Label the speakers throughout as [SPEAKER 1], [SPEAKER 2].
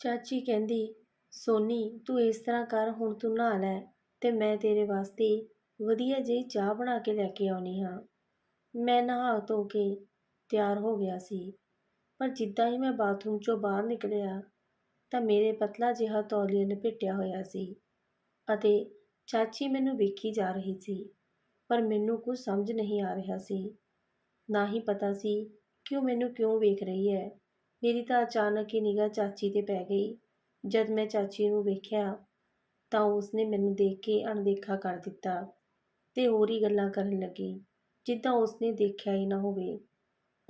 [SPEAKER 1] ਚਾਚੀ ਕਹਿੰਦੀ, ਸੋਨੀ, ਤੂੰ ਇਸ ਤਰ੍ਹਾਂ ਕਰ, ਹੁਣ ਤੂੰ ਨਹਾ ਲੈ ਤੇ ਮੈਂ ਤੇਰੇ ਵਾਸਤੇ ਵਧੀਆ ਜਿਹੀ ਚਾਹ ਬਣਾ ਕੇ ਲੈ ਕੇ ਆਉਣੀ ਹਾਂ। ਮੈਂ ਨਹਾ ਧੋ ਕੇ ਤਿਆਰ ਹੋ ਗਿਆ ਸੀ, ਪਰ ਜਿੱਦਾਂ ਹੀ ਮੈਂ ਬਾਥਰੂਮ ਚੋਂ ਬਾਹਰ ਨਿਕਲਿਆ ਤਾਂ ਮੇਰੇ ਪਤਲਾ ਜਿਹਾ ਤੌਲੀਆ ਲਪੇਟਿਆ ਹੋਇਆ ਸੀ ਅਤੇ ਚਾਚੀ ਮੈਨੂੰ ਵੇਖੀ ਜਾ ਰਹੀ ਸੀ, ਪਰ ਮੈਨੂੰ ਕੁਝ ਸਮਝ ਨਹੀਂ ਆ ਰਿਹਾ ਸੀ। ਨਾ ਹੀ ਪਤਾ ਸੀ ਕਿ ਉਹ ਮੈਨੂੰ ਕਿਉਂ ਵੇਖ ਰਹੀ ਹੈ। ਮੇਰੀ ਤਾਂ ਅਚਾਨਕ ਹੀ ਨਿਗਾਹ ਚਾਚੀ ਤੇ ਪੈ ਗਈ। ਜਦ ਮੈਂ ਚਾਚੀ ਨੂੰ ਵੇਖਿਆ ਤਾਂ ਉਸਨੇ ਮੈਨੂੰ ਦੇਖ ਕੇ ਅਣਦੇਖਾ ਕਰ ਦਿੱਤਾ ਤੇ ਹੋਰ ਹੀ ਗੱਲਾਂ ਕਰਨ ਲੱਗੀ। ਜਿੱਦਾਂ ਉਸਨੇ ਦੇਖਿਆ ਹੀ ਨਾ ਹੋਵੇ।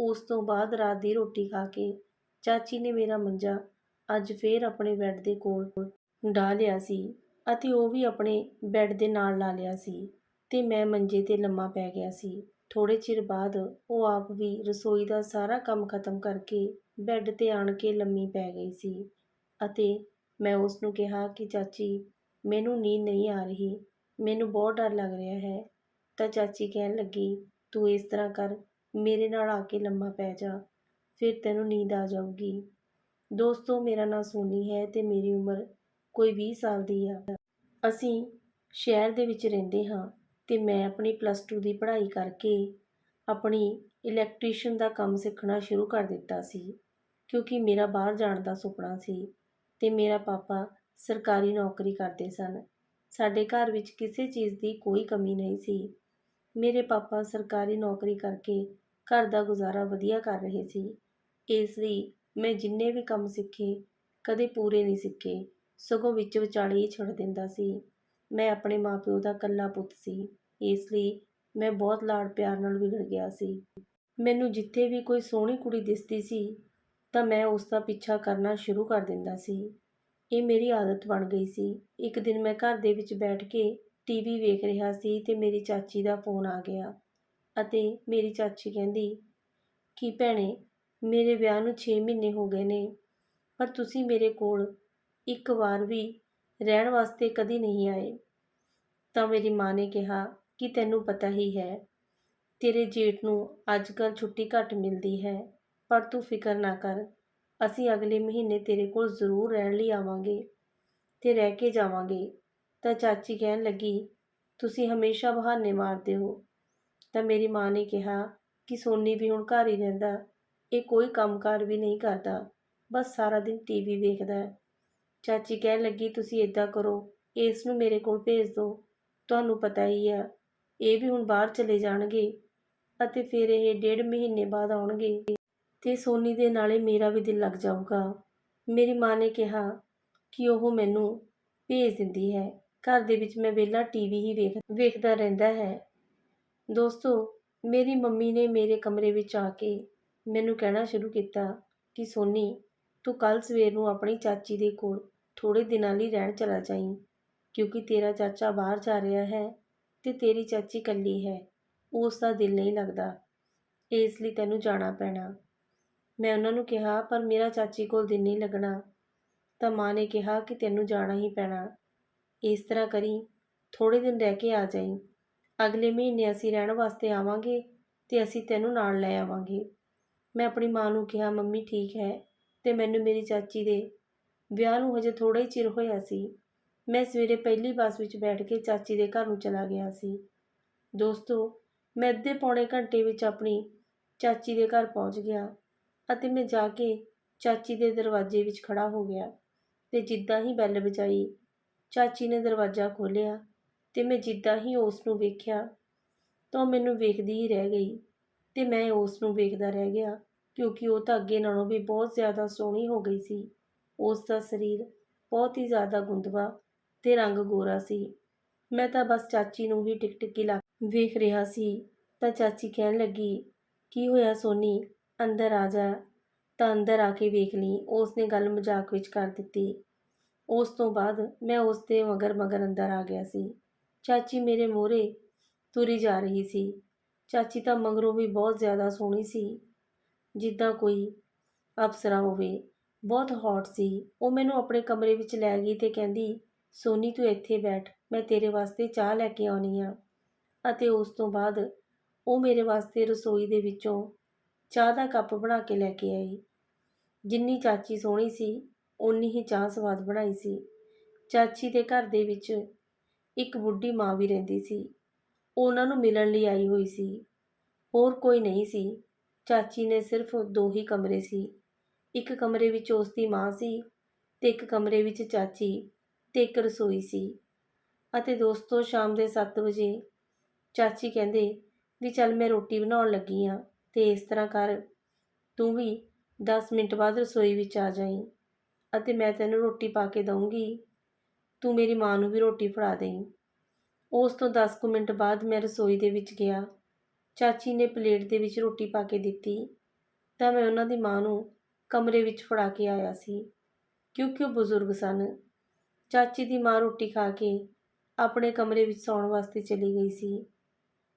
[SPEAKER 1] ਉਸ ਤੋਂ ਬਾਅਦ ਰਾਤ ਦੀ ਰੋਟੀ ਖਾ ਕੇ ਚਾਚੀ ਨੇ ਮੇਰਾ ਮੰਜਾ ਅੱਜ ਫੇਰ ਆਪਣੇ ਬੈੱਡ ਦੇ ਕੋਲ ਢਾ ਲਿਆ ਸੀ ਅਤੇ ਉਹ ਵੀ ਆਪਣੇ ਬੈੱਡ ਦੇ ਨਾਲ ਲਾ ਲਿਆ ਸੀ ਤੇ ਮੈਂ ਮੰਜੇ ਤੇ ਲੰਮਾ ਪੈ ਗਿਆ ਸੀ। ਥੋੜ੍ਹੇ ਚਿਰ ਬਾਅਦ ਉਹ ਆਪ ਵੀ ਰਸੋਈ ਦਾ ਸਾਰਾ ਕੰਮ ਖਤਮ ਕਰਕੇ ਬੈੱਡ ਤੇ ਆਣ ਕੇ ਲੰਮੀ ਪੈ ਗਈ ਸੀ ਅਤੇ ਮੈਂ ਉਸ ਨੂੰ ਕਿਹਾ ਕਿ, ਚਾਚੀ, ਮੈਨੂੰ ਨੀਂਦ ਨਹੀਂ ਆ ਰਹੀ। ਮੈਨੂੰ ਬਹੁਤ ਡਰ ਲੱਗ ਰਿਹਾ ਹੈ। ਤਾਂ ਚਾਚੀ ਕਹਿਣ ਲੱਗੀ, ਤੂੰ ਇਸ ਤਰ੍ਹਾਂ ਕਰ, ਮੇਰੇ ਨਾਲ ਆ ਕੇ ਲੰਮਾ ਪੈ ਜਾ, ਫਿਰ ਤੈਨੂੰ ਨੀਂਦ ਆ ਜਾਊਗੀ। ਦੋਸਤੋ, ਮੇਰਾ ਨਾਂ ਸੋਨੀ ਹੈ ਅਤੇ ਮੇਰੀ ਉਮਰ ਕੋਈ ਵੀਹ ਸਾਲ ਦੀ ਆ। ਅਸੀਂ ਸ਼ਹਿਰ ਦੇ ਵਿੱਚ ਰਹਿੰਦੇ ਹਾਂ। ਅਤੇ ਮੈਂ ਆਪਣੀ ਪਲੱਸ ਟੂ ਦੀ ਪੜ੍ਹਾਈ ਕਰਕੇ ਆਪਣੀ ਇਲੈਕਟ੍ਰੀਸ਼ਨ ਦਾ ਕੰਮ ਸਿੱਖਣਾ ਸ਼ੁਰੂ ਕਰ ਦਿੱਤਾ ਸੀ, ਕਿਉਂਕਿ ਮੇਰਾ ਬਾਹਰ ਜਾਣ ਦਾ ਸੁਪਨਾ ਸੀ ਅਤੇ ਮੇਰਾ ਪਾਪਾ ਸਰਕਾਰੀ ਨੌਕਰੀ ਕਰਦੇ ਸਨ। ਸਾਡੇ ਘਰ ਵਿੱਚ ਕਿਸੇ ਚੀਜ਼ ਦੀ ਕੋਈ ਕਮੀ ਨਹੀਂ ਸੀ। ਮੇਰੇ ਪਾਪਾ ਸਰਕਾਰੀ ਨੌਕਰੀ ਕਰਕੇ ਘਰ ਦਾ ਗੁਜ਼ਾਰਾ ਵਧੀਆ ਕਰ ਰਹੇ ਸੀ। ਇਸ ਲਈ ਮੈਂ ਜਿੰਨੇ ਵੀ ਕੰਮ ਸਿੱਖੇ, ਕਦੇ ਪੂਰੇ ਨਹੀਂ ਸਿੱਖੇ, ਸਗੋਂ ਵਿੱਚ ਵਿਚਾਲੇ ਹੀ ਛੱਡ ਦਿੰਦਾ ਸੀ। ਮੈਂ ਆਪਣੇ ਮਾਂ ਪਿਓ ਦਾ ਇਕੱਲਾ ਪੁੱਤ ਸੀ, ਇਸ ਲਈ ਮੈਂ ਬਹੁਤ ਲਾਡ ਪਿਆਰ ਨਾਲ ਵਿਗੜ ਗਿਆ ਸੀ। ਮੈਨੂੰ ਜਿੱਥੇ ਵੀ ਕੋਈ ਸੋਹਣੀ ਕੁੜੀ ਦਿਸਦੀ ਸੀ, ਤਾਂ ਮੈਂ ਉਸ ਦਾ ਪਿੱਛਾ ਕਰਨਾ ਸ਼ੁਰੂ ਕਰ ਦਿੰਦਾ ਸੀ। ਇਹ ਮੇਰੀ ਆਦਤ ਬਣ ਗਈ ਸੀ। ਇੱਕ ਦਿਨ ਮੈਂ ਘਰ ਦੇ ਵਿੱਚ ਬੈਠ ਕੇ ਟੀਵੀ ਵੇਖ ਰਿਹਾ ਸੀ ਤੇ ਮੇਰੀ ਚਾਚੀ ਦਾ ਫੋਨ ਆ ਗਿਆ ਅਤੇ ਮੇਰੀ ਚਾਚੀ ਕਹਿੰਦੀ, ਕਿ ਭੈਣੇ, ਮੇਰੇ ਵਿਆਹ ਨੂੰ 6 ਮਹੀਨੇ ਹੋ ਗਏ ਨੇ, ਪਰ ਤੁਸੀਂ ਮੇਰੇ ਕੋਲ ਇੱਕ ਵਾਰ ਵੀ ਰਹਿਣ ਵਾਸਤੇ ਕਦੀ ਨਹੀਂ ਆਏ। ਤਾਂ ਮੇਰੀ ਮਾਂ ਨੇ ਕਿਹਾ ਕਿ ਤੈਨੂੰ ਪਤਾ ਹੀ ਹੈ, ਤੇਰੇ ਜੇਠ ਨੂੰ ਅੱਜ ਕੱਲ੍ਹ ਛੁੱਟੀ ਘੱਟ ਮਿਲਦੀ ਹੈ, ਪਰ ਤੂੰ ਫਿਕਰ ਨਾ ਕਰ, ਅਸੀਂ ਅਗਲੇ ਮਹੀਨੇ ਤੇਰੇ ਕੋਲ ਜ਼ਰੂਰ ਰਹਿਣ ਲਈ ਆਵਾਂਗੇ ਤੇ ਰਹਿ ਕੇ ਜਾਵਾਂਗੇ। ਤਾਂ ਚਾਚੀ ਕਹਿਣ ਲੱਗੀ, ਤੁਸੀਂ ਹਮੇਸ਼ਾ ਬਹਾਨੇ ਮਾਰਦੇ ਹੋ। ਤਾਂ ਮੇਰੀ ਮਾਂ ਨੇ ਕਿਹਾ ਕਿ ਸੋਨੀ ਵੀ ਹੁਣ ਘਰ ਹੀ ਰਹਿੰਦਾ, ਇਹ ਕੋਈ ਕੰਮਕਾਰ ਵੀ ਨਹੀਂ ਕਰਦਾ, ਬਸ ਸਾਰਾ ਦਿਨ ਟੀਵੀ ਵੇਖਦਾ ਹੈ। ਚਾਚੀ ਕਹਿਣ ਲੱਗੀ, ਤੁਸੀਂ ਇਦਾਂ ਕਰੋ, ਇਸ ਨੂੰ ਮੇਰੇ ਕੋਲ ਭੇਜ ਦਿਓ। ਤੁਹਾਨੂੰ ਪਤਾ ਹੀ ਆ, ਇਹ ਵੀ ਹੁਣ ਬਾਹਰ ਚਲੇ ਜਾਣਗੇ ਅਤੇ ਫਿਰ ਇਹ ਡੇਢ ਮਹੀਨੇ ਬਾਅਦ ਆਉਣਗੇ ਤੇ ਸੋਨੀ ਦੇ ਨਾਲੇ ਮੇਰਾ ਵੀ ਦਿਲ ਲੱਗ ਜਾਊਗਾ। ਮੇਰੀ ਮਾਂ ਨੇ ਕਿਹਾ ਕਿ ਉਹ ਮੈਨੂੰ ਭੇਜ ਦਿੰਦੀ ਹੈ। ਘਰ ਦੇ ਵਿੱਚ ਮੈਂ ਵਿਹਲਾ ਟੀਵੀ ਹੀ ਵੇਖ, ਵੇਖਦਾ ਰਹਿੰਦਾ ਹੈ। ਦੋਸਤੋ, ਮੇਰੀ ਮੰਮੀ ਨੇ ਮੇਰੇ ਕਮਰੇ ਵਿੱਚ ਆ ਕੇ ਮੈਨੂੰ ਕਹਿਣਾ ਸ਼ੁਰੂ ਕੀਤਾ ਕਿ, ਸੋਨੀ, ਤੂੰ ਕੱਲ ਸਵੇਰ ਨੂੰ ਆਪਣੀ ਚਾਚੀ ਦੇ ਕੋਲ ਥੋੜੇ ਦਿਨਾਂ ਲਈ ਰਹਿਣ ਚਲਾ ਜਾਈਂ, ਕਿਉਂਕਿ ਤੇਰਾ ਚਾਚਾ ਬਾਹਰ ਜਾ ਰਿਹਾ ਹੈ ਤੇ ਤੇਰੀ ਚਾਚੀ ਇਕੱਲੀ ਹੈ। ਉਸ ਦਾ ਦਿਲ ਨਹੀਂ ਲੱਗਦਾ। ਇਸ ਲਈ ਤੈਨੂੰ ਜਾਣਾ ਪੈਣਾ। ਮੈਂ ਉਹਨਾਂ ਨੂੰ ਕਿਹਾ, ਪਰ ਮੇਰਾ ਚਾਚੀ ਕੋਲ ਦਿਲ ਨਹੀਂ ਲੱਗਣਾ। ਤਾਂ ਮਾਂ ਨੇ ਕਿਹਾ ਕਿ ਤੈਨੂੰ ਜਾਣਾ ਹੀ ਪੈਣਾ। ਇਸ ਤਰ੍ਹਾਂ ਕਰੀ ਥੋੜੇ ਦਿਨ ਰਹਿ ਕੇ ਆ ਜਾਈਂ। ਅਗਲੇ ਮਹੀਨੇ ਅਸੀਂ ਰਹਿਣ ਵਾਸਤੇ ਆਵਾਂਗੇ ਤੇ ਅਸੀਂ ਤੈਨੂੰ ਨਾਲ ਲੈ ਆਵਾਂਗੇ। ਮੈਂ ਆਪਣੀ ਮਾਂ ਨੂੰ ਕਿਹਾ, ਮੰਮੀ ਠੀਕ ਹੈ ਤੇ ਮੈਨੂੰ ਮੇਰੀ ਚਾਚੀ ਦੇ ਵਿਆਹ ਨੂੰ ਹਜੇ ਥੋੜ੍ਹਾ ਹੀ ਚਿਰ ਹੋਇਆ ਸੀ। ਮੈਂ ਸਵੇਰੇ ਪਹਿਲੀ ਬੱਸ ਵਿੱਚ ਬੈਠ ਕੇ ਚਾਚੀ ਦੇ ਘਰ ਨੂੰ ਚਲਾ ਗਿਆ ਸੀ। ਦੋਸਤੋ, ਮੈਂ ਅੱਧੇ ਪੌਣੇ ਘੰਟੇ ਵਿੱਚ ਆਪਣੀ ਚਾਚੀ ਦੇ ਘਰ ਪਹੁੰਚ ਗਿਆ ਅਤੇ ਮੈਂ ਜਾ ਕੇ ਚਾਚੀ ਦੇ ਦਰਵਾਜ਼ੇ ਵਿੱਚ ਖੜਾ ਹੋ ਗਿਆ ਤੇ ਜਿੱਦਾਂ ਹੀ ਬੈਲ ਵਜਾਈ, ਚਾਚੀ ਨੇ ਦਰਵਾਜ਼ਾ ਖੋਲ੍ਹਿਆ ਤੇ ਮੈਂ ਜਿੱਦਾਂ ਹੀ ਉਸ ਨੂੰ ਵੇਖਿਆ ਤਾਂ ਉਹ ਮੈਨੂੰ ਵੇਖਦੀ ਹੀ ਰਹਿ ਗਈ ਤੇ ਮੈਂ ਉਸ ਨੂੰ ਵੇਖਦਾ ਰਹਿ ਗਿਆ ਕਿਉਂਕਿ ਉਹ ਤਾਂ ਅੱਗੇ ਨਾਲੋਂ ਵੀ ਬਹੁਤ ਜ਼ਿਆਦਾ ਸੋਹਣੀ ਹੋ ਗਈ ਸੀ। ਉਸ ਦਾ ਸਰੀਰ ਬਹੁਤ ਹੀ ਜ਼ਿਆਦਾ ਗੁੰਦਵਾ ਅਤੇ ਰੰਗ ਗੋਰਾ ਸੀ। ਮੈਂ ਤਾਂ ਬਸ ਚਾਚੀ ਨੂੰ ਹੀ ਟਿਕ ਟਿਕੀ ਲਾ ਵੇਖ ਰਿਹਾ ਸੀ। ਤਾਂ ਚਾਚੀ ਕਹਿਣ ਲੱਗੀ, ਕੀ ਹੋਇਆ ਸੋਨੀ? ਅੰਦਰ ਆ ਜਾ। ਤਾਂ ਅੰਦਰ ਆ ਕੇ ਵੇਖ ਲਈ। ਉਸ ਨੇ ਗੱਲ ਮਜ਼ਾਕ ਵਿੱਚ ਕਰ ਦਿੱਤੀ। ਉਸ ਤੋਂ ਬਾਅਦ ਮੈਂ ਉਸ ਦੇ ਮਗਰ ਮਗਰ ਅੰਦਰ ਆ ਗਿਆ ਸੀ। ਚਾਚੀ ਮੇਰੇ ਮੂਹਰੇ ਤੁਰੀ ਜਾ ਰਹੀ ਸੀ। ਚਾਚੀ ਤਾਂ ਮਗਰੋਂ ਵੀ ਬਹੁਤ ਜ਼ਿਆਦਾ ਸੋਹਣੀ ਸੀ। ਜਿੱਦਾਂ ਕੋਈ ਅਪਸਰਾ ਹੋਵੇ। ਬਹੁਤ ਹੌਟ ਸੀ। ਉਹ ਮੈਨੂੰ ਆਪਣੇ ਕਮਰੇ ਵਿੱਚ ਲੈ ਗਈ ਤੇ ਕਹਿੰਦੀ, ਸੋਨੀ, ਤੂੰ ਇੱਥੇ ਬੈਠ, ਮੈਂ ਤੇਰੇ ਵਾਸਤੇ ਚਾਹ ਲੈ ਕੇ ਆਉਣੀ ਆ। ਅਤੇ ਉਸ ਤੋਂ ਬਾਅਦ ਉਹ ਮੇਰੇ ਵਾਸਤੇ ਰਸੋਈ ਦੇ ਵਿੱਚੋਂ ਚਾਹ ਦਾ ਕੱਪ ਬਣਾ ਕੇ ਲੈ ਕੇ ਆਈ। ਜਿੰਨੀ ਚਾਚੀ ਸੋਹਣੀ ਸੀ, ਓਨੀ ਹੀ ਚਾਹ ਸਵਾਦ ਬਣਾਈ ਸੀ। ਚਾਚੀ ਦੇ ਘਰ ਦੇ ਵਿੱਚ ਇੱਕ ਬੁੱਢੀ ਮਾਂ ਵੀ ਰਹਿੰਦੀ ਸੀ। ਉਹ ਉਹਨਾਂ ਨੂੰ ਮਿਲਣ ਲਈ ਆਈ ਹੋਈ ਸੀ। ਹੋਰ ਕੋਈ ਨਹੀਂ ਸੀ। ਚਾਚੀ ਨੇ ਸਿਰਫ ਦੋ ਹੀ ਕਮਰੇ ਸੀ। ਇੱਕ ਕਮਰੇ ਵਿੱਚ ਉਸ ਦੀ ਮਾਂ ਸੀ ਤੇ ਇੱਕ ਕਮਰੇ ਵਿੱਚ ਚਾਚੀ ਤੇ ਇੱਕ ਰਸੋਈ ਸੀ। ਅਤੇ ਦੋਸਤੋ, ਸ਼ਾਮ ਦੇ 7 ਵਜੇ ਚਾਚੀ ਕਹਿੰਦੇ ਵੀ ਚੱਲ ਮੈਂ ਰੋਟੀ ਬਣਾਉਣ ਲੱਗੀ ਆ ਤੇ ਇਸ ਤਰ੍ਹਾਂ ਕਰ, ਤੂੰ ਵੀ 10 ਮਿੰਟ ਬਾਅਦ ਰਸੋਈ ਵਿੱਚ ਆ ਜਾਈਂ ਅਤੇ ਮੈਂ ਤੈਨੂੰ ਰੋਟੀ ਪਾ ਕੇ ਦਊਂਗੀ, ਤੂੰ ਮੇਰੀ ਮਾਂ ਨੂੰ ਵੀ ਰੋਟੀ ਫੜਾ ਦੇਈਂ ਉਸ ਤੋਂ 10 ਕੁ ਮਿੰਟ ਬਾਅਦ ਮੈਂ ਰਸੋਈ ਦੇ ਵਿੱਚ ਗਿਆ। ਚਾਚੀ ਨੇ ਪਲੇਟ ਦੇ ਵਿੱਚ ਰੋਟੀ ਪਾ ਕੇ ਦਿੱਤੀ ਤਾਂ ਮੈਂ ਉਹਨਾਂ ਦੀ ਮਾਂ ਨੂੰ ਕਮਰੇ ਵਿੱਚ ਫੜਾ ਕੇ ਆਇਆ ਸੀ। ਕਿਉਂਕਿ ਉਹ ਬਜ਼ੁਰਗ ਸਨ? ਚਾਚੀ ਦੀ ਮਾਂ ਰੋਟੀ ਖਾ ਕੇ ਆਪਣੇ ਕਮਰੇ ਵਿੱਚ ਸੌਣ ਵਾਸਤੇ ਚਲੀ ਗਈ ਸੀ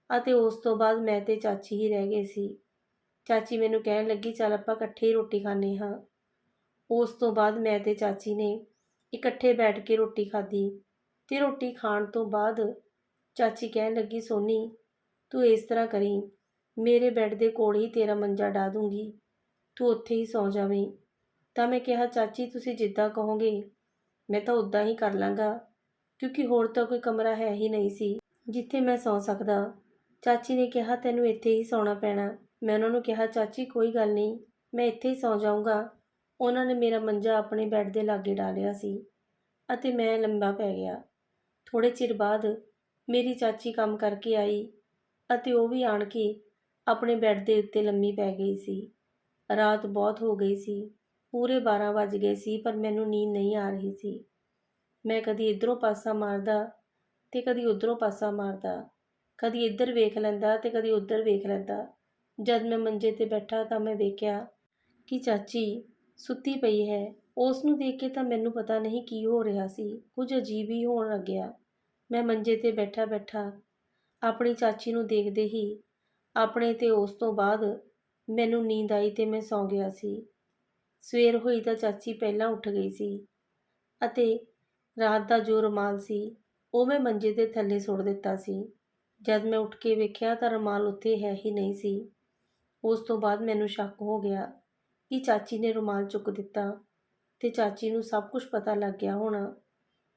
[SPEAKER 1] ਅਤੇ ਉਸ ਤੋਂ ਬਾਅਦ ਮੈਂ ਤੇ ਚਾਚੀ ਹੀ ਰਹਿ ਗਏ ਸੀ। ਚਾਚੀ ਮੈਨੂੰ ਕਹਿਣ ਲੱਗੀ, ਚੱਲ ਆਪਾਂ ਇਕੱਠੇ ਹੀ ਰੋਟੀ ਖਾਣੇ ਹਾਂ। ਉਸ ਤੋਂ ਬਾਅਦ ਮੈਂ ਤੇ ਚਾਚੀ ਨੇ ਇਕੱਠੇ ਬੈਠ ਕੇ ਰੋਟੀ ਖਾਧੀ ਤੇ ਰੋਟੀ ਖਾਣ ਤੋਂ ਬਾਅਦ ਚਾਚੀ ਕਹਿਣ ਲੱਗੀ, ਸੋਨੀ, ਤੂੰ ਇਸ ਤਰ੍ਹਾਂ ਕਰੀ, ਮੇਰੇ ਬੈੱਡ ਦੇ ਕੋਲ ਹੀ ਤੇਰਾ ਮੰਜਾ ਢਾ ਦੂੰਗੀ। ਤੂੰ ਉੱਥੇ ਹੀ ਸੌ ਜਾਵੇਂ। ਤਾਂ ਮੈਂ ਕਿਹਾ, ਚਾਚੀ, ਤੁਸੀਂ ਜਿੱਦਾਂ ਕਹੋਗੇ, ਮੈਂ ਤਾਂ ਉਦਾਂ ਹੀ ਕਰ ਲਾਂਗਾ, ਕਿਉਂਕਿ ਹੋਰ ਤਾਂ ਕੋਈ ਕਮਰਾ ਹੈ ਹੀ ਨਹੀਂ ਸੀ ਜਿੱਥੇ ਮੈਂ ਸੌ ਸਕਦਾ। ਚਾਚੀ ਨੇ ਕਿਹਾ, ਤੈਨੂੰ ਇੱਥੇ ਹੀ ਸੌਣਾ ਪੈਣਾ। ਮੈਂ ਉਹਨਾਂ ਨੂੰ ਕਿਹਾ, ਚਾਚੀ, ਕੋਈ ਗੱਲ ਨਹੀਂ, ਮੈਂ ਇੱਥੇ ਹੀ ਸੌ ਜਾਊਂਗਾ। ਉਹਨਾਂ ਨੇ ਮੇਰਾ ਮੰਜਾ ਆਪਣੇ ਬੈੱਡ ਦੇ ਲਾਗੇ ਡਾਲਿਆ ਸੀ ਅਤੇ ਮੈਂ ਲੰਬਾ ਪੈ ਗਿਆ। ਥੋੜੇ ਚਿਰ ਬਾਅਦ ਮੇਰੀ ਚਾਚੀ ਕੰਮ ਕਰਕੇ ਆਈ ਅਤੇ ਉਹ ਵੀ ਆਣ ਕੇ ਆਪਣੇ ਬੈੱਡ ਦੇ ਉੱਤੇ ਲੰਮੀ ਪੈ ਗਈ ਸੀ। ਰਾਤ ਬਹੁਤ ਹੋ ਗਈ ਸੀ। ਪੂਰੇ 12 ਵੱਜ ਗਏ ਸੀ, ਪਰ ਮੈਨੂੰ ਨੀਂਦ ਨਹੀਂ ਆ ਰਹੀ ਸੀ। ਮੈਂ ਕਦੀ ਇਧਰੋਂ ਪਾਸਾ ਮਾਰਦਾ ਤੇ ਕਦੀ ਉਧਰੋਂ ਪਾਸਾ ਮਾਰਦਾ। ਕਦੀ ਇੱਧਰ ਵੇਖ ਲੈਂਦਾ ਤੇ ਕਦੀ ਉੱਧਰ ਵੇਖ ਲੈਂਦਾ। ਜਦ ਮੈਂ ਮੰਜੇ ਤੇ ਬੈਠਾ ਤਾਂ ਮੈਂ ਦੇਖਿਆ ਕਿ ਚਾਚੀ ਸੁੱਤੀ ਪਈ ਹੈ। ਉਸ ਨੂੰ ਦੇਖ ਕੇ ਤਾਂ ਮੈਨੂੰ ਪਤਾ ਨਹੀਂ ਕੀ ਹੋ ਰਿਹਾ ਸੀ। ਕੁਝ ਅਜੀਬ ਹੀ ਹੋਣ ਲੱਗਿਆ। ਮੈਂ ਮੰਜੇ ਤੇ ਬੈਠਾ ਬੈਠਾ ਆਪਣੀ ਚਾਚੀ ਨੂੰ ਦੇਖਦੇ ਹੀ ਆਪਣੇ ਤੇ ਉਸ ਤੋਂ ਬਾਅਦ ਮੈਨੂੰ ਨੀਂਦ ਆਈ ਤੇ ਮੈਂ ਸੌਂ ਗਿਆ ਸੀ। ਸਵੇਰ ਹੋਈ ਤਾਂ ਚਾਚੀ ਪਹਿਲਾਂ ਉੱਠ ਗਈ ਸੀ ਅਤੇ ਰਾਤ ਦਾ ਜੋ ਰੁਮਾਲ ਸੀ, ਉਹ ਮੈਂ ਮੰਜੇ ਦੇ ਥੱਲੇ ਸੁੱਟ ਦਿੱਤਾ ਸੀ। ਜਦ ਮੈਂ ਉੱਠ ਕੇ ਵੇਖਿਆ ਤਾਂ ਰੁਮਾਲ ਉੱਥੇ ਹੈ ਹੀ ਨਹੀਂ ਸੀ। ਉਸ ਤੋਂ ਬਾਅਦ ਮੈਨੂੰ ਸ਼ੱਕ ਹੋ ਗਿਆ ਕਿ ਚਾਚੀ ਨੇ ਰੁਮਾਲ ਚੁੱਕ ਦਿੱਤਾ ਤੇ ਚਾਚੀ ਨੂੰ ਸਭ ਕੁਝ ਪਤਾ ਲੱਗ ਗਿਆ ਹੋਣਾ।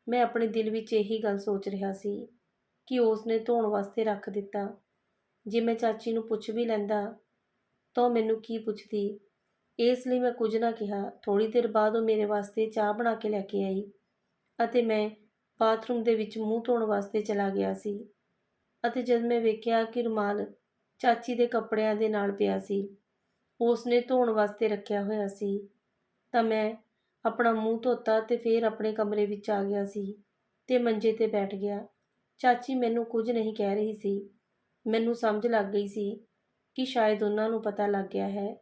[SPEAKER 1] ਮੈਂ ਆਪਣੇ ਦਿਲ ਵਿੱਚ ਇਹੀ ਗੱਲ ਸੋਚ ਰਿਹਾ ਸੀ ਕਿ ਉਸ ਨੇ ਧੋਣ ਵਾਸਤੇ ਰੱਖ ਦਿੱਤਾ। ਜੇ ਮੈਂ ਚਾਚੀ ਨੂੰ ਪੁੱਛ ਵੀ ਲੈਂਦਾ ਤਾਂ ਉਹ ਮੈਨੂੰ ਕੀ ਪੁੱਛਦੀ? ਇਸ ਲਈ ਮੈਂ ਕੁਝ ਨਾ ਕਿਹਾ। ਥੋੜੀ ਦੇਰ ਬਾਅਦ ਉਹ ਮੇਰੇ ਵਾਸਤੇ ਚਾਹ ਬਣਾ ਕੇ ਲੈ ਕੇ ਆਈ ਅਤੇ ਮੈਂ ਬਾਥਰੂਮ ਦੇ ਵਿੱਚ ਮੂੰਹ ਧੋਣ ਵਾਸਤੇ ਚਲਾ ਗਿਆ ਸੀ ਅਤੇ ਜਦ ਮੈਂ ਵੇਖਿਆ ਕਿ ਰੁਮਾਲ ਚਾਚੀ ਦੇ ਕੱਪੜਿਆਂ ਦੇ ਨਾਲ ਪਿਆ ਸੀ ਉਸ ਨੇ ਧੋਣ ਵਾਸਤੇ ਰੱਖਿਆ ਹੋਇਆ ਸੀ, ਤਾਂ ਮੈਂ ਆਪਣਾ ਮੂੰਹ ਧੋਤਾ ਤੇ ਫਿਰ ਆਪਣੇ ਕਮਰੇ ਵਿੱਚ ਆ ਗਿਆ ਸੀ ਤੇ ਮੰਜੇ ਤੇ ਬੈਠ ਗਿਆ। ਚਾਚੀ ਮੈਨੂੰ ਕੁਝ ਨਹੀਂ ਕਹਿ ਰਹੀ ਸੀ। ਮੈਨੂੰ ਸਮਝ ਲੱਗ ਗਈ ਸੀ ਕਿ ਸ਼ਾਇਦ ਉਹਨਾਂ ਨੂੰ ਪਤਾ ਲੱਗ ਗਿਆ ਹੈ।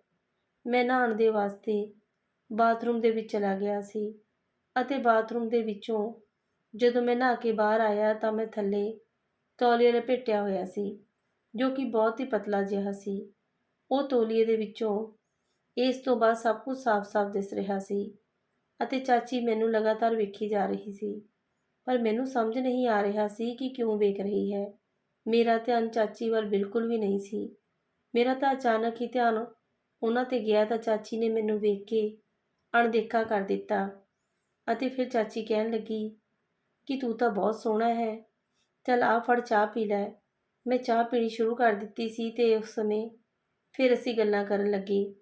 [SPEAKER 1] ਮੈਂ ਨਹਾਉਣ ਦੇ ਵਾਸਤੇ ਬਾਥਰੂਮ ਦੇ ਵਿੱਚ ਚਲਾ ਗਿਆ ਸੀ ਅਤੇ ਬਾਥਰੂਮ ਦੇ ਵਿੱਚੋਂ ਜਦੋਂ ਮੈਂ ਨਹਾ ਕੇ ਬਾਹਰ ਆਇਆ ਤਾਂ ਮੈਂ ਥੱਲੇ ਤੌਲੀਆ ਲਪੇਟਿਆ ਹੋਇਆ ਸੀ, ਜੋ ਕਿ ਬਹੁਤ ਹੀ ਪਤਲਾ ਜਿਹਾ ਸੀ। ਉਹ ਤੌਲੀਏ ਦੇ ਵਿੱਚੋਂ ਇਸ ਤੋਂ ਬਾਅਦ ਸਭ ਕੁਝ ਸਾਫ਼-ਸਾਫ਼ ਦਿਸ ਰਿਹਾ ਸੀ ਅਤੇ ਚਾਚੀ ਮੈਨੂੰ ਲਗਾਤਾਰ ਵੇਖੀ ਜਾ ਰਹੀ ਸੀ। ਪਰ ਮੈਨੂੰ ਸਮਝ ਨਹੀਂ ਆ ਰਿਹਾ ਸੀ ਕਿ ਕਿਉਂ ਵੇਖ ਰਹੀ ਹੈ। ਮੇਰਾ ਧਿਆਨ ਚਾਚੀ ਵੱਲ ਬਿਲਕੁਲ ਵੀ ਨਹੀਂ ਸੀ। ਮੇਰਾ ਤਾਂ ਅਚਾਨਕ ਹੀ ਧਿਆਨ ਉਹਨਾਂ ਤੇ ਗਿਆ ਤਾਂ ਚਾਚੀ ਨੇ ਮੈਨੂੰ ਵੇਖ ਕੇ ਅਣਦੇਖਾ ਕਰ ਦਿੱਤਾ ਅਤੇ ਫਿਰ ਚਾਚੀ ਕਹਿਣ ਲੱਗੀ ਕਿ ਤੂੰ ਤਾਂ ਬਹੁਤ ਸੋਹਣਾ ਹੈ, ਚਲ ਆ ਫੜ ਚਾਹ ਪੀ ਲੈ। ਮੈਂ ਚਾਹ ਪੀਣੀ ਸ਼ੁਰੂ ਕਰ ਦਿੱਤੀ ਸੀ ਤੇ ਉਸ ਸਮੇਂ ਫਿਰ ਅਸੀਂ ਗੱਲਾਂ ਕਰਨ ਲੱਗੇ।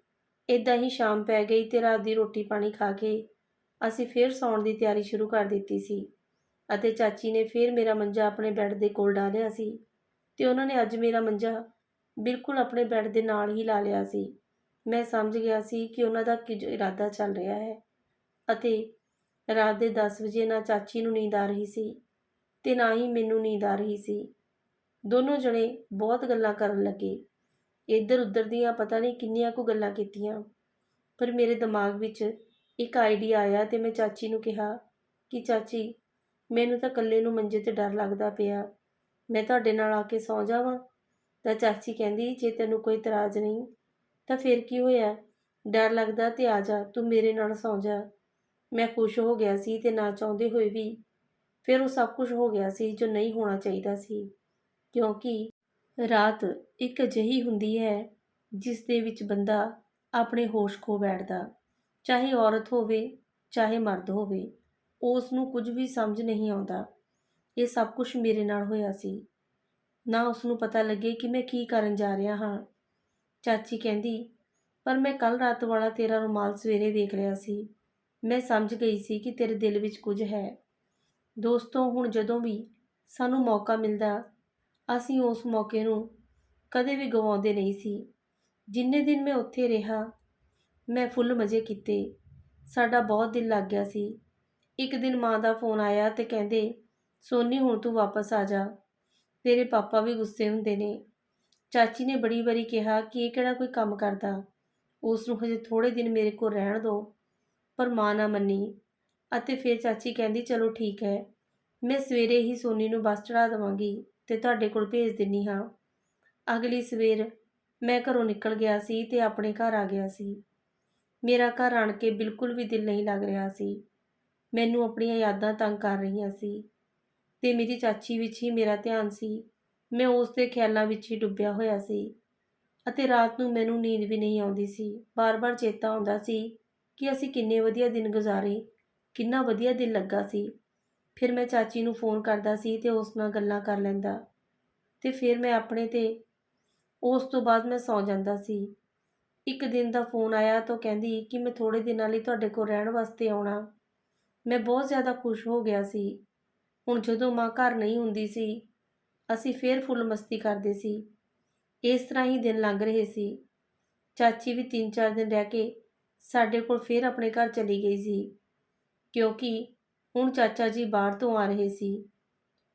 [SPEAKER 1] ਇਦਾਂ ਹੀ ਸ਼ਾਮ ਪੈ ਗਈ ਤੇ ਰਾਤ ਦੀ ਰੋਟੀ ਪਾਣੀ ਖਾ ਕੇ ਅਸੀਂ ਫਿਰ ਸੌਣ ਦੀ ਤਿਆਰੀ ਸ਼ੁਰੂ ਕਰ ਦਿੱਤੀ ਸੀ ਅਤੇ ਚਾਚੀ ਨੇ ਫਿਰ ਮੇਰਾ ਮੰਜਾ ਆਪਣੇ ਬੈੱਡ ਦੇ ਕੋਲ ਡਾਲਿਆ ਸੀ ਤੇ ਉਹਨਾਂ ਨੇ ਅੱਜ ਮੇਰਾ ਮੰਜਾ ਬਿਲਕੁਲ ਆਪਣੇ ਬੈੱਡ ਦੇ ਨਾਲ ਹੀ ਲਾ ਲਿਆ ਸੀ। ਮੈਂ ਸਮਝ ਗਿਆ ਸੀ ਕਿ ਉਹਨਾਂ ਦਾ ਕੀ ਇਰਾਦਾ ਚੱਲ ਰਿਹਾ ਹੈ ਅਤੇ ਰਾਤ ਦੇ 10 ਵਜੇ ਨਾ ਚਾਚੀ ਨੂੰ ਨੀਂਦ ਆ ਰਹੀ ਸੀ ਤੇ ਨਾ ਹੀ ਮੈਨੂੰ ਨੀਂਦ ਆ ਰਹੀ ਸੀ। ਦੋਨੋਂ ਜਣੇ ਬਹੁਤ ਗੱਲਾਂ ਕਰਨ ਲੱਗੇ। ਇੱਧਰ ਉੱਧਰ ਦੀਆਂ ਪਤਾ ਨਹੀਂ ਕਿੰਨੀਆਂ ਕੁ ਗੱਲਾਂ ਕੀਤੀਆਂ, ਪਰ ਮੇਰੇ ਦਿਮਾਗ ਵਿੱਚ ਇੱਕ ਆਈਡੀਆ ਆਇਆ ਤੇ ਮੈਂ ਚਾਚੀ ਨੂੰ ਕਿਹਾ ਕਿ ਚਾਚੀ, ਮੈਨੂੰ ਤਾਂ ਇਕੱਲੇ ਨੂੰ ਮੰਜੇ ਤੇ ਡਰ ਲੱਗਦਾ ਪਿਆ। ਮੈਂ ਤੁਹਾਡੇ ਨਾਲ ਆ ਕੇ ਸੌਂ ਜਾਵਾਂ। ਤਾਂ ਚਾਚੀ ਕਹਿੰਦੀ, ਜੇ ਤੈਨੂੰ ਕੋਈ ਇਤਰਾਜ਼ ਨਹੀਂ, ਤਾਂ ਫਿਰ ਕੀ ਹੋਇਆ? ਡਰ ਲੱਗਦਾ ਤੇ ਆ ਜਾ, ਤੂੰ ਮੇਰੇ ਨਾਲ ਸੌਂ ਜਾ। ਮੈਂ ਖੁਸ਼ ਹੋ ਗਿਆ ਸੀ ਤੇ ਨਾ ਚਾਹੁੰਦੇ ਹੋਏ ਵੀ ਫਿਰ ਉਹ ਸਭ ਕੁਝ ਹੋ ਗਿਆ ਸੀ ਜੋ ਨਹੀਂ ਹੋਣਾ ਚਾਹੀਦਾ ਸੀ। ਕਿਉਂਕਿ ਰਾਤ ਇੱਕ ਅਜਿਹੀ ਹੁੰਦੀ ਹੈ, ਜਿਸ ਦੇ ਵਿੱਚ ਬੰਦਾ ਆਪਣੇ ਹੋਸ਼ ਖੋ ਬੈਠਦਾ। ਚਾਹੇ ਔਰਤ ਹੋਵੇ, ਚਾਹੇ ਮਰਦ ਹੋਵੇ, ਉਸ ਨੂੰ ਕੁਝ ਵੀ ਸਮਝ ਨਹੀਂ ਆਉਂਦਾ। ਇਹ ਸਭ ਕੁਝ ਮੇਰੇ ਨਾਲ ਹੋਇਆ ਸੀ। ਨਾ ਉਸ ਨੂੰ ਪਤਾ ਲੱਗੇ ਕਿ ਮੈਂ ਕੀ ਕਰਨ ਜਾ ਰਿਹਾ ਹਾਂ। ਚਾਚੀ ਕਹਿੰਦੀ, ਪਰ ਮੈਂ ਕੱਲ ਰਾਤ ਵਾਲਾ ਤੇਰਾ ਰੁਮਾਲ ਸਵੇਰੇ ਵੇਖ ਲਿਆ ਸੀ। ਮੈਂ ਸਮਝ ਗਈ ਸੀ ਕਿ ਤੇਰੇ ਦਿਲ ਵਿੱਚ ਕੁਝ ਹੈ। ਦੋਸਤੋ, ਹੁਣ ਜਦੋਂ ਵੀ ਸਾਨੂੰ ਮੌਕਾ ਮਿਲਦਾ, ਅਸੀਂ ਉਸ ਮੌਕੇ ਨੂੰ ਕਦੇ ਵੀ ਗਵਾਉਂਦੇ ਨਹੀਂ ਸੀ। ਜਿੰਨੇ ਦਿਨ ਮੈਂ ਉੱਥੇ ਰਿਹਾ, ਮੈਂ ਫੁੱਲ ਮਜ਼ੇ ਕੀਤੇ। ਸਾਡਾ ਬਹੁਤ ਦਿਲ ਲੱਗ ਗਿਆ ਸੀ। ਇੱਕ ਦਿਨ ਮਾਂ ਦਾ ਫੋਨ ਆਇਆ ਤੇ ਕਹਿੰਦੇ, ਸੋਨੀ, ਹੁਣ ਤੂੰ ਵਾਪਸ ਆ ਜਾ। ਤੇਰੇ ਪਾਪਾ ਵੀ ਗੁੱਸੇ ਹੁੰਦੇ ਨੇ। ਚਾਚੀ ਨੇ ਬੜੀ ਵਾਰੀ ਕਿਹਾ ਕਿ ਇਹ ਕਿਹੜਾ ਕੋਈ ਕੰਮ ਕਰਦਾ? ਉਸ ਨੂੰ ਹਜੇ ਥੋੜੇ ਦਿਨ ਮੇਰੇ ਕੋਲ ਰਹਿਣ ਦਿਓ ਪਰ ਮਾਂ ਨਾ ਮੰਨੀ। ਅਤੇ ਫਿਰ ਚਾਚੀ ਕਹਿੰਦੀ, ਚਲੋ ਠੀਕ ਹੈ। ਮੈਂ ਸਵੇਰੇ ਹੀ ਸੋਨੀ ਨੂੰ ਬੱਸ ਚੜਾ ਦੇਵਾਂਗੀ ਤੇ ਤੁਹਾਡੇ ਕੋਲ ਭੇਜ ਦਿੰਨੀ ਹਾਂ। ਅਗਲੀ ਸਵੇਰ ਮੈਂ ਘਰੋਂ ਨਿਕਲ ਗਿਆ ਸੀ ਤੇ ਆਪਣੇ ਘਰ ਆ ਗਿਆ ਸੀ। ਮੇਰਾ ਘਰ ਆਣ ਕੇ ਬਿਲਕੁਲ ਵੀ ਦਿਲ ਨਹੀਂ ਲੱਗ ਰਿਹਾ ਸੀ। ਮੈਨੂੰ ਆਪਣੀਆਂ ਯਾਦਾਂ ਤੰਗ ਕਰ ਰਹੀਆਂ ਸੀ। ਤੇ ਮੇਰੀ ਚਾਚੀ ਵਿੱਚ ਹੀ ਮੇਰਾ ਧਿਆਨ ਸੀ। ਮੈਂ ਉਸ ਦੇ ਖਿਆਲਾਂ ਵਿੱਚ ਹੀ ਡੁੱਬਿਆ ਹੋਇਆ ਸੀ ਅਤੇ ਰਾਤ ਨੂੰ ਮੈਨੂੰ ਨੀਂਦ ਵੀ ਨਹੀਂ ਆਉਂਦੀ ਸੀ। ਬਾਰ-ਬਾਰ ਚੇਤਾ ਆਉਂਦਾ ਸੀ ਕਿ ਅਸੀਂ ਕਿੰਨੇ ਵਧੀਆ ਦਿਨ ਗੁਜ਼ਾਰੇ, ਕਿੰਨਾ ਵਧੀਆ ਦਿਨ ਲੱਗਾ ਸੀ। ਫਿਰ ਮੈਂ ਚਾਚੀ ਨੂੰ ਫੋਨ ਕਰਦਾ ਸੀ ਤੇ ਉਸ ਨਾਲ ਗੱਲਾਂ ਕਰ ਲੈਂਦਾ ਤੇ ਫਿਰ ਮੈਂ ਆਪਣੇ ਤੇ ਉਸ ਤੋਂ ਬਾਅਦ ਮੈਂ ਸੌ ਜਾਂਦਾ ਸੀ। ਇੱਕ ਦਿਨ ਦਾ ਫੋਨ ਆਇਆ ਤਾਂ ਕਹਿੰਦੀ ਕਿ ਮੈਂ ਥੋੜੇ ਦਿਨਾਂ ਲਈ ਤੁਹਾਡੇ ਕੋਲ ਰਹਿਣ ਵਾਸਤੇ ਆਉਣਾ। ਮੈਂ ਬਹੁਤ ਜ਼ਿਆਦਾ ਖੁਸ਼ ਹੋ ਗਿਆ ਸੀ ਹੁਣ ਜਦੋਂ ਮਾਂ ਘਰ ਨਹੀਂ ਹੁੰਦੀ ਸੀ, ਅਸੀਂ ਫੇਰ ਫੁੱਲ ਮਸਤੀ ਕਰਦੇ ਸੀ। ਇਸ ਤਰ੍ਹਾਂ ਹੀ ਦਿਨ ਲੰਘ ਰਹੇ ਸੀ। ਚਾਚੀ ਵੀ 3-4 ਦਿਨ ਰਹਿ ਕੇ ਸਾਡੇ ਕੋਲ ਫੇਰ ਆਪਣੇ ਘਰ ਚਲੀ ਗਈ ਸੀ, ਕਿਉਂਕਿ ਹੁਣ ਚਾਚਾ ਜੀ ਬਾਹਰ ਤੋਂ ਆ ਰਹੇ ਸੀ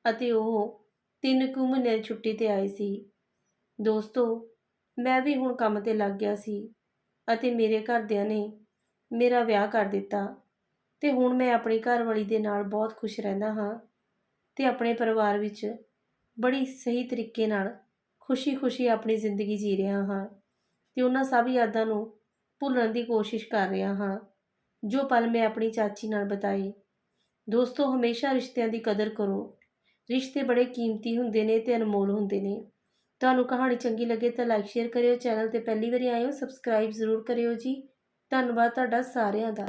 [SPEAKER 1] ਅਤੇ ਉਹ ਤਿੰਨ ਕੁ ਮਹੀਨੇ ਦੀ ਛੁੱਟੀ ਤੇ ਆਏ ਸੀ। ਦੋਸਤੋ, ਮੈਂ ਵੀ ਹੁਣ ਕੰਮ ਤੇ ਲੱਗ ਗਿਆ ਸੀ ਅਤੇ ਮੇਰੇ ਘਰਦਿਆਂ ਨੇ ਮੇਰਾ ਵਿਆਹ ਕਰ ਦਿੱਤਾ ਤੇ ਹੁਣ ਮੈਂ ਆਪਣੀ ਘਰਵਾਲੀ ਦੇ ਨਾਲ ਬਹੁਤ ਖੁਸ਼ ਰਹਿੰਦਾ ਹਾਂ। ਅਤੇ ਆਪਣੇ ਪਰਿਵਾਰ ਵਿੱਚ ਬੜੀ ਸਹੀ ਤਰੀਕੇ ਨਾਲ ਖੁਸ਼ੀ-ਖੁਸ਼ੀ ਆਪਣੀ ਜ਼ਿੰਦਗੀ ਜੀ ਰਿਹਾ ਹਾਂ ਅਤੇ ਉਹਨਾਂ ਸਭ ਯਾਦਾਂ ਨੂੰ ਭੁੱਲਣ ਦੀ ਕੋਸ਼ਿਸ਼ ਕਰ ਰਿਹਾ ਹਾਂ। ਜੋ ਪਲ ਮੈਂ ਆਪਣੀ ਚਾਚੀ ਨਾਲ ਬਿਤਾਏ, ਦੋਸਤੋ, ਹਮੇਸ਼ਾ ਰਿਸ਼ਤਿਆਂ ਦੀ ਕਦਰ ਕਰੋ। ਰਿਸ਼ਤੇ ਬੜੇ ਕੀਮਤੀ ਹੁੰਦੇ ਨੇ ਤੇ ਅਨਮੋਲ ਹੁੰਦੇ ਨੇ। ਤੁਹਾਨੂੰ ਕਹਾਣੀ ਚੰਗੀ ਲੱਗੇ ਤਾਂ ਲਾਈਕ ਸ਼ੇਅਰ ਕਰਿਓ ਚੈਨਲ ਤੇ ਪਹਿਲੀ ਵਾਰੀ ਆਏ ਹੋ ਸਬਸਕ੍ਰਾਈਬ ਜ਼ਰੂਰ ਕਰਿਓ ਜੀ। ਧੰਨਵਾਦ ਤੁਹਾਡਾ ਸਾਰਿਆਂ ਦਾ।